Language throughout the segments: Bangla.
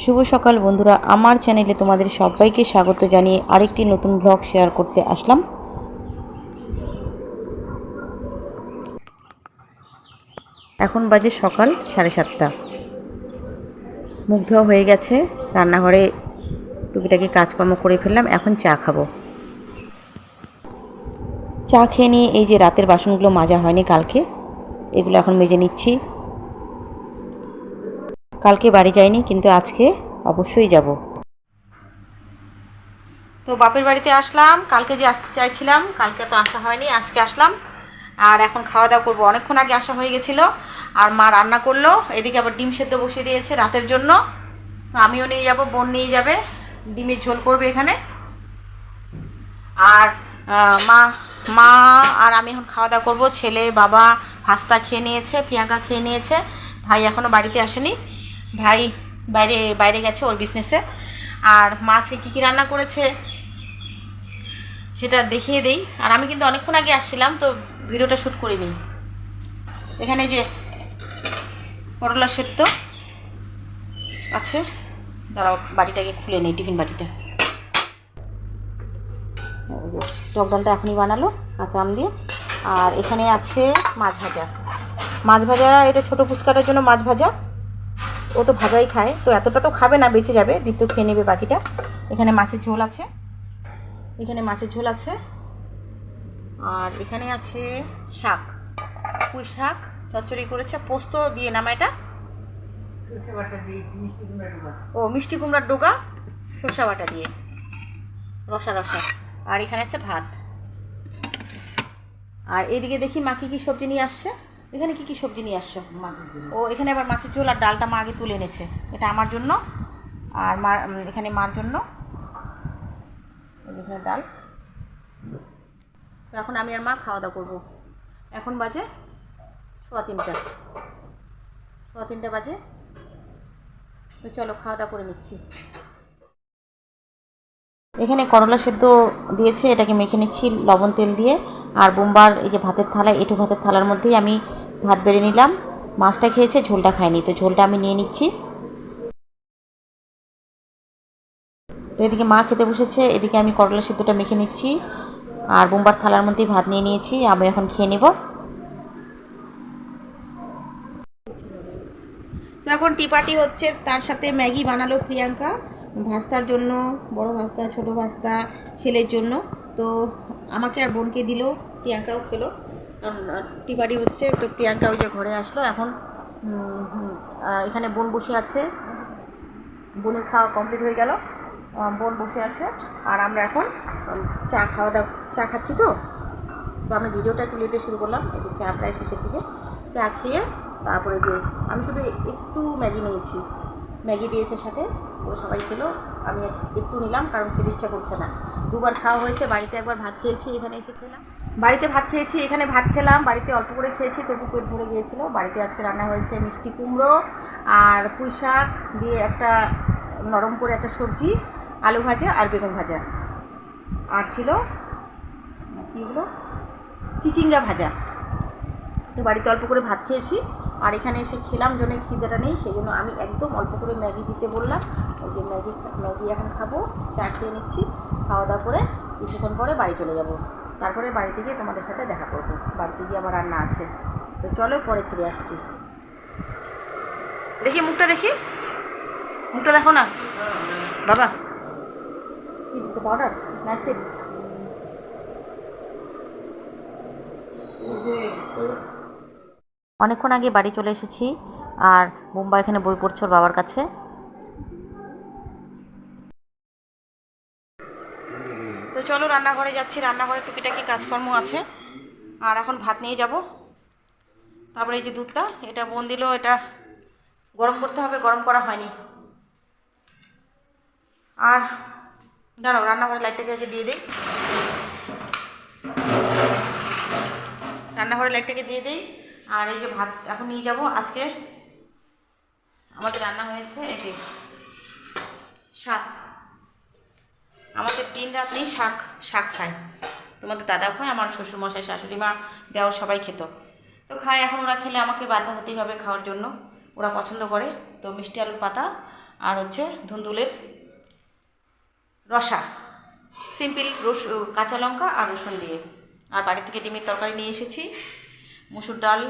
শুভ সকাল বন্ধুরা, আমার চ্যানেলে তোমাদের সবাইকে স্বাগত জানিয়ে আরেকটি নতুন ব্লগ শেয়ার করতে আসলাম। এখন বাজে সকাল সাড়ে সাতটা। মুগ্ধ হয়ে গেছে, রান্নাঘরে টুকিটাকি কাজকর্ম করে ফেললাম, এখন চা খাব। চা খেয়ে নিয়ে এই যে রাতের বাসনগুলো মাজা হয়নি কালকে, এগুলো এখন মেজে নিচ্ছি। কালকে বাড়ি যাইনি, কিন্তু আজকে অবশ্যই যাব। তো বাপের বাড়িতে আসলাম, কালকে যে আসতে চাইছিলাম, কালকে তো আসা হয়নি, আজকে আসলাম। আর এখন খাওয়া দাওয়া করব। অনেকক্ষণ আগে আসা হয়ে গেছিল, আর মা রান্না করল, এদিকে আবার ডিম সেদ্ধ বসিয়ে দিয়েছে রাতের জন্য। আমিও নিয়ে যাব, বোন নিয়ে যাবে, ডিমের ঝোল করবে এখানে। আর মা মা আর আমি এখন খাওয়া দাওয়া করব। ছেলে, বাবা ভাস্তা খেয়ে নিয়েছে, প্রিয়াঙ্কা খেয়ে নিয়েছে, ভাই এখনও বাড়িতে আসেনি। ভাই বাইরে বাইরে গেছে ওর বিজনেসে আর মা আজকে কী কী রান্না করেছে সেটা দেখিয়ে দেই। আর আমি কিন্তু অনেকক্ষণ আগে আসছিলাম, তো ভিডিওটা শ্যুট করে নিই এখানে যে করলা সেদ্ধ আছে, দাঁড়াও, বাটিটাকে খুলে নেই, টিফিন বাটিটা। টক ডালটা এখনই বানালো, কাঁচা আম দিয়ে। আর এখানে আছে মাছ ভাজা। মাছ ভাজা, এটা ছোটো ফুচকাটার জন্য মাছ ভাজা। ও তো ভাজাই খায়। তো এতটা তো খাবে না, বেঁচে যাবে। দ্বিতীয় খেয়ে নেবে বাকিটা। এখানে মাছের ঝোল আছে। এখানে মাছের ঝোল আছে। আর এখানে আছে শাক। পুঁই শাক। চচ্চড়ি করেছে। পোস্ত দিয়ে নামা এটা। ও, মিষ্টি কুমড়ার ডোগা। সর্ষা বাটা দিয়ে। রসা রসা। আর এখানে আছে ভাত। আর এদিকে দেখি মা কী কী সবজি নিয়ে আসছে। এখানে কি কি সবজি নিয়ে আসছো? ও এখানে আবার মাছের ঝোল আর ডালটা মা আগে তুলে এনেছে। এটা আমার জন্য আর মা এখানে মার জন্য। এখানে ডাল। তো এখন আমি আর মা খাওয়া দাওয়া করব। এখন বাজে সোয়া তিনটা। সোয়া তিনটা বাজে। তো চলো খাওয়া দাওয়া করে নিচ্ছি। এখানে করলা সেদ্ধ দিয়েছে এটাকে মেখে নিচ্ছি লবণ তেল দিয়ে। আর বোম্বার, এই যে ভাতের থালা এটু ভাতের থালার মধ্যেই আমি ভাত বেড়ে নিলাম। মাছটা খেয়েছে, ঝোলটা খায়নি তো ঝোলটা আমি নিয়ে নিচ্ছি। এদিকে মা খেতে বসেছে, এদিকে আমি করলা সেদ্ধটা মেখে নিচ্ছি। আর বোম্বার থালার মধ্যেই ভাত নিয়ে নিয়েছি, আমি এখন খেয়ে নেব। তো এখন টি পার্টি হচ্ছে, তার সাথে ম্যাগি বানালো প্রিয়াঙ্কা। ভাস্তার জন্য, বড় ভাস্তা, ছোট ভাস্তা, ছেলের জন্য। তো আমাকে আর বোনকে দিল, প্রিয়াঙ্কাও খেলো। কারণ টি পার্টি হচ্ছে, তো প্রিয়াঙ্কা ওই যে ঘরে আসলো, এখন এখানে বোন বসে আছে। বোনের খাওয়া কমপ্লিট হয়ে গেল। বোন বসে আছে, আর আমরা এখন চা খাওয়া দাওয়া, চা খাচ্ছি তো? তো আমি ভিডিওটা একটু লেটে শুরু করলাম, এই যে চা প্রায় শেষের দিকে। চা খেয়ে তারপরে যে, আমি শুধু একটু ম্যাগি নিয়েছি। ম্যাগি দিয়েছে সাথে ও সবাই খেলো। আমি একটু নিলাম, কারণ খেতে ইচ্ছা করছে না। দুবার খাওয়া হয়েছে, বাড়িতে একবার ভাত খেয়েছি, এখানে এসে খেলাম। বাড়িতে ভাত খেয়েছি, এখানে ভাত খেলাম, বাড়িতে অল্প করে খেয়েছি, তবু পেট ভরে গিয়েছিল। বাড়িতে আজকে রান্না হয়েছে মিষ্টি কুমড়ো আর পুঁই শাক দিয়ে একটা নরম করে একটা সবজি, আলু ভাজা আর বেগুন ভাজা। আর ছিল কীগুলো চিচিঙ্গা ভাজা। তো বাড়িতে অল্প করে ভাত খেয়েছি। আর এখানে এসে খেলাম, জন্য খিদেটা নেই সেই জন্য আমি একদম অল্প করে ম্যাগি দিতে বললাম। ওই যে ম্যাগি ম্যাগি এখন খাব, চা খেয়ে নিচ্ছি, খাওয়া দাওয়া করে কিছুক্ষণ পরে বাড়ি চলে যাব। তারপরে বাড়িতে গিয়ে তোমাদের সাথে দেখা করব, বাড়িতে গিয়ে আমার রান্না আছে। তো চলো পরে ফিরে আসছি। দেখি মুখটা দেখি। মুখটা দেখো না। বাবা। কী দিচ্ছে পাউডার ম্যাসিড অনেকক্ষণ আগে বাড়ি চলে এসেছি। আর বোম্বা এখানে বই পড়ছে বাবার কাছে। তো চলো রান্নাঘরে যাচ্ছি। রান্নাঘরে টুকিটাকি কাজকর্ম আছে। আর এখন ভাত নিয়ে যাব। তারপরে এই যে দুধটা, এটা বোন দিল, এটা গরম করতে হবে, গরম করা হয়নি। আর দাঁড়াও রান্নাঘরে লাইটটাকে আগে দিয়ে দিই। রান্নাঘরে লাইটটাকে দিয়ে দিই। আর এই যে ভাত এখন নিয়ে যাব আজকে। আমাদের রান্না হয়েছে এই যে শাক। আমাদের দিন রাত্রি শাক শাক খায় তোমাদের দাদা খায় আমার শ্বশুরমশাই, শাশুড়ি মা, দেওয়া সবাই খেত। তো খায়, এখন ওরা খেলে আমাকে বাধ্য হতেই হবে খাওয়ার জন্য। ওরা পছন্দ করে। তো মিষ্টি আলুর পাতা আর হচ্ছে ধুন্দুলের রসা। সিম্পল রস, কাঁচা লঙ্কা আর রসুন দিয়ে। আর বাড়ি থেকে ডিমের তরকারি নিয়ে এসেছি। মুসুর ডাল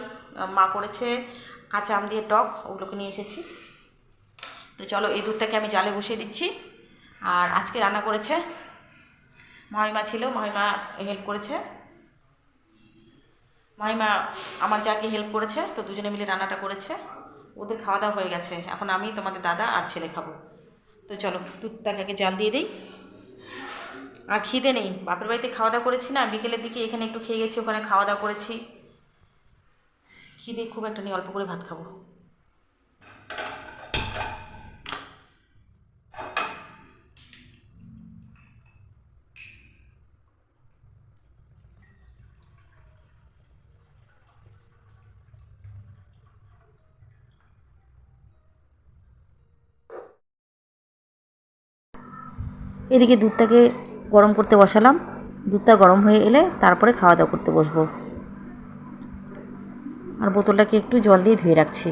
মা করেছে কাঁচা আম দিয়ে টক, ওগুলোকে নিয়ে এসেছি। তো চলো এই দুধটাকে আমি জালে বসিয়ে দিচ্ছি। আর আজকে রান্না করেছে মামিমা ছিল মামিমা হেল্প করেছে। মামিমা আমার যাকে হেল্প করেছে, তো দুজনে মিলে রান্নাটা করেছে। ওদের খাওয়া দাওয়া হয়ে গেছে। এখন আমি, তোমাদের দাদা আর ছেলে খাব। তো চলো দুধটাকে জাল দিয়ে দিই। আর খিদে নেই, বাপের বাড়িতে খাওয়া দাওয়া করেছি না, বিকেলের দিকে এখানে একটু খেয়ে গেছি, ওখানে খাওয়া দাওয়া করেছি। খিদে খুব একটা নেই, অল্প করে ভাত খাব। এদিকে দুধটাকে গরম করতে বসালাম। দুধটা গরম হয়ে এলে তারপরে খাওয়া দাওয়া করতে বসবো। আর বোতলটাকে একটু জল দিয়ে ধুয়ে রাখছি।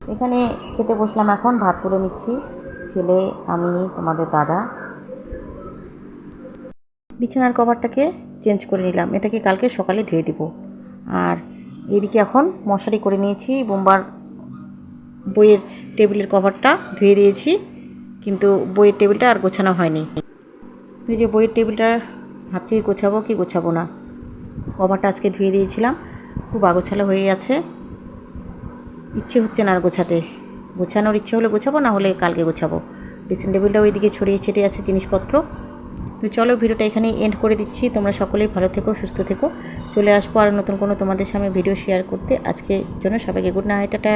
এখানে খেতে বসলাম এখন, ভাত তুলে নিচ্ছি। ছেলে, আমি, তোমাদের দাদা। বিছানার কভারটাকে চেঞ্জ করে নিলাম। এটাকে কালকে সকালে ধুয়ে দিব। আর এদিকে এখন মশারি করে নিয়েছি, বোম্বার বইয়ের টেবিলের কভারটা ধুয়ে দিয়েছি, কিন্তু বইয়ের টেবিলটা আর গোছানো হয়নি। এই যে বইয়ের টেবিলটা, ভাবছি গোছাবো কি গোছাবো না। কভারটা আজকে ধুয়ে দিয়েছিলাম। খুব আগোছালো হয়ে আছে ইচ্ছে হচ্ছে না আর গোছাতে। গোছানোর ইচ্ছে হলে গোছাবো, না হলে কালকে গোছাবো। ড্রেসিং টেবিলটা ওইদিকে ছড়িয়ে ছিটিয়ে আছে জিনিসপত্র। তো চলো ভিডিওটা এখানেই এন্ড করে দিচ্ছি। তোমরা সকলেই ভালো থেকো, সুস্থ থেকো। চলে আসব আর নতুন কোনো তোমাদের সামনে ভিডিও শেয়ার করতে। আজকের জন্য সবাইকে গুড নাইট টাটা।